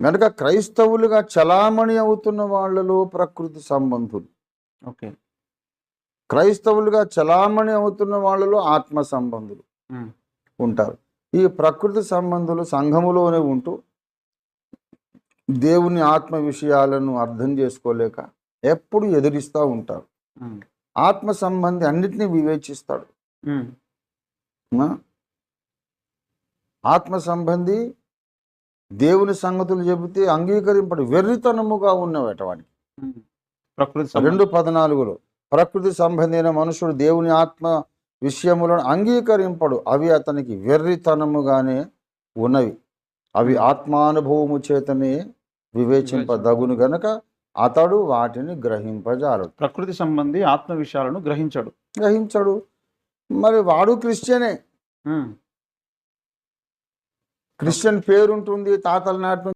కనుక క్రైస్తవులుగా చలామణి అవుతున్న వాళ్ళలో ప్రకృతి సంబంధులు ఓకే క్రైస్తవులుగా చలామణి అవుతున్న వాళ్ళలో ఆత్మ సంబంధులు. ఉంటారు ఈ ప్రకృతి సంబంధులు సంఘములోనే ఉంటూ దేవుని ఆత్మ విషయాలను అర్థం చేసుకోలేక ఎప్పుడు ఎదురిస్తూ ఉంటారు. ఆత్మ సంబంధి అన్నిటినీ వివేచిస్తాడు? ఆత్మ సంబంధి దేవుని సంగతులు చెబితే అంగీకరింపడు వెర్రితనముగా ఉన్నవట వాడికి. ప్రకృతి. రెండు పద్నాలుగులో ప్రకృతి సంబంధైన మనుషుడు దేవుని ఆత్మ విషయములను అంగీకరింపడు అవి అతనికి వెర్రితనముగానే ఉన్నవి అవి ఆత్మానుభవము చేతనే వివేచింపదగును గనక అతడు వాటిని గ్రహింపజాలడు ప్రకృతి సంబంధి ఆత్మ విషయాలను గ్రహించాడు గ్రహించడు మరి వాడు క్రిస్టియనే ఉమ్. క్రిస్టియన్ పేరుంటుంది తాతల నాటి